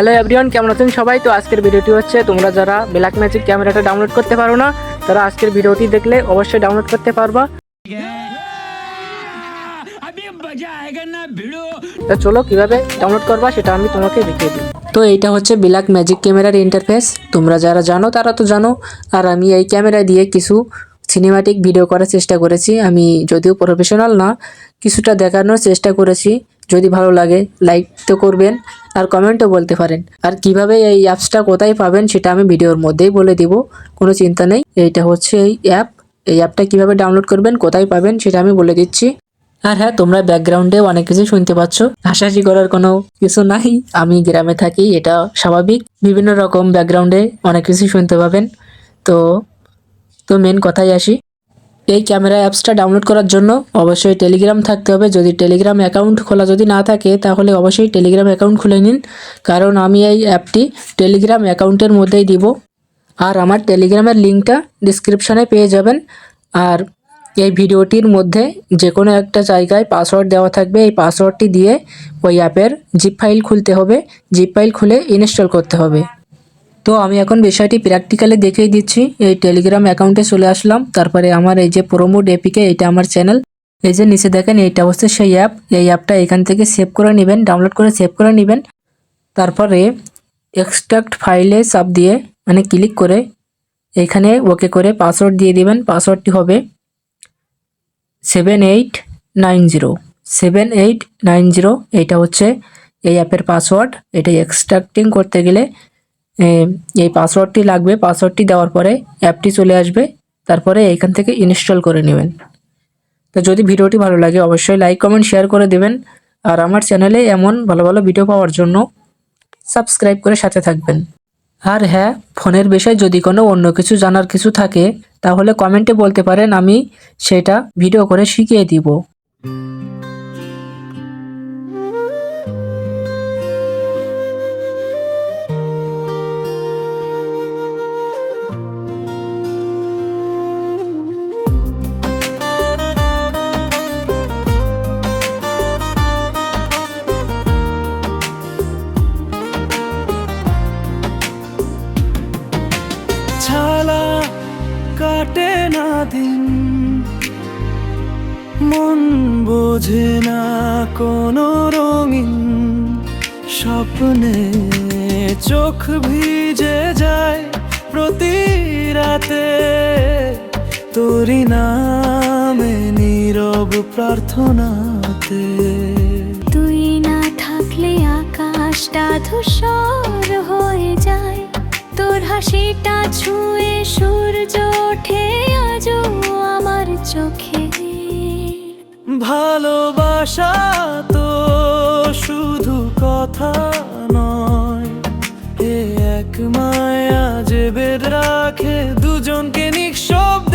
Hello everyone কেমন আছেন সবাই? তো আজকের ভিডিওটি হচ্ছে, তোমরা যারা ব্ল্যাক ম্যাজিক ক্যামেরাটা ডাউনলোড করতে পারো না, তারা আজকের ভিডিওটি দেখলে অবশ্যই ডাউনলোড করতে পারবা। তো চলো, কীভাবে ডাউনলোড করবা সেটা আমি তোমাকে দেখিয়ে দিই। তো এইটা হচ্ছে ব্ল্যাক ম্যাজিক ক্যামেরার ইন্টারফেস তোমরা যারা জানো, তারা তো জানো। আর আমি এই ক্যামেরা দিয়ে কিছু সিনেমাটিক ভিডিও করার চেষ্টা করেছি। আমি যদিও প্রফেশনাল না, কিছুটা দেখানোর চেষ্টা করেছি। যদি ভালো লাগে লাইক তো করবেন। আর কমেন্টও বলতে পারেন। আর কীভাবে এই অ্যাপসটা কোথায় পাবেন সেটা আমি ভিডিওর মধ্যেই বলে দিব। কোনো চিন্তা নেই। এইটা হচ্ছে এই অ্যাপ এই অ্যাপটা কীভাবে ডাউনলোড করবেন, কোথায় পাবেন সেটা আমি বলে দিচ্ছি। আর হ্যাঁ তোমরা ব্যাকগ্রাউন্ডে অনেক কিছু শুনতে পাচ্ছ। হাসাহাসি করার কোনো কিছু নাই। আমি গ্রামে থাকি, এটা স্বাভাবিক। বিভিন্ন রকম ব্যাকগ্রাউন্ডে অনেক কিছু শুনতে পাবেন। তো তো মেন কথাই আসি। এই ক্যামেরা অ্যাপসটা ডাউনলোড করার জন্য অবশ্যই টেলিগ্রাম থাকতে হবে। যদি টেলিগ্রাম অ্যাকাউন্ট খোলা যদি না থাকে, তাহলে অবশ্যই টেলিগ্রাম অ্যাকাউন্ট খুলে নিন। কারণ আমি এই অ্যাপটি টেলিগ্রাম অ্যাকাউন্টের মধ্যেই দিব। আর আমার টেলিগ্রামের লিঙ্কটা ডিসক্রিপশানে পেয়ে যাবেন। আর এই ভিডিওটির মধ্যে যে কোনো একটা জায়গায় পাসওয়ার্ড দেওয়া থাকবে। এই পাসওয়ার্ডটি দিয়ে ওই অ্যাপের জিপ ফাইল খুলতে হবে। জিপ ফাইল খুলে ইনস্টল করতে হবে। তো আমি এখন বিষয়টি প্র্যাকটিক্যালি দেখিয়ে দিচ্ছি। এই টেলিগ্রাম অ্যাকাউন্টে চলে আসলাম। তারপরে আমার এই যে প্রোমোড এপিকে, এটা আমার চ্যানেল এই যে নিচে দেখেন, এইটা হচ্ছে সেই অ্যাপ এই অ্যাপটা এখান থেকে সেভ করে নেবেন ডাউনলোড করে সেভ করে নেবেন। তারপরে এক্সট্রাক্ট ফাইলে চাপ দিয়ে মানে ক্লিক করে, এখানে ওকে করে পাসওয়ার্ড দিয়ে দিবেন। পাসওয়ার্ডটি হবে seven eight nine zero seven eight nine zero এইটা হচ্ছে এই অ্যাপের পাসওয়ার্ড এটা এক্সট্রাক্টিং করতে গেলে এই পাসওয়ার্ডটি লাগবে। পাসওয়ার্ডটি দেওয়ার পরে অ্যাপটি চলে আসবে। তারপরে এখান থেকে ইনস্টল করে নেবেন। তো যদি ভিডিওটি ভালো লাগে, অবশ্যই লাইক কমেন্ট শেয়ার করে দেবেন। আর আমার চ্যানেলে এমন ভালো ভালো ভিডিও পাওয়ার জন্য সাবস্ক্রাইব করে সাথে থাকবেন। আর হ্যাঁ ফোনের বিষয়ে যদি কোনো অন্য কিছু জানার কিছু থাকে, তাহলে কমেন্টে বলতে পারেন, আমি সেটা ভিডিও করে শিখিয়ে দিব। দিন মন বোঝে না কোনো রঙিন স্বপ্নে চোখ ভিজে যায় প্রতি রাতে। তোরি নামে নীরব প্রার্থনাতে। তুই না থাকলে আকাশটা ধূসর হয়ে যায়। তোর হাসিটা ছুঁয়ে ভালোবাসা তো শুধু কথা নয়। এক মায়া যে বেদ রাখে দুজনকে নিঃশব্দ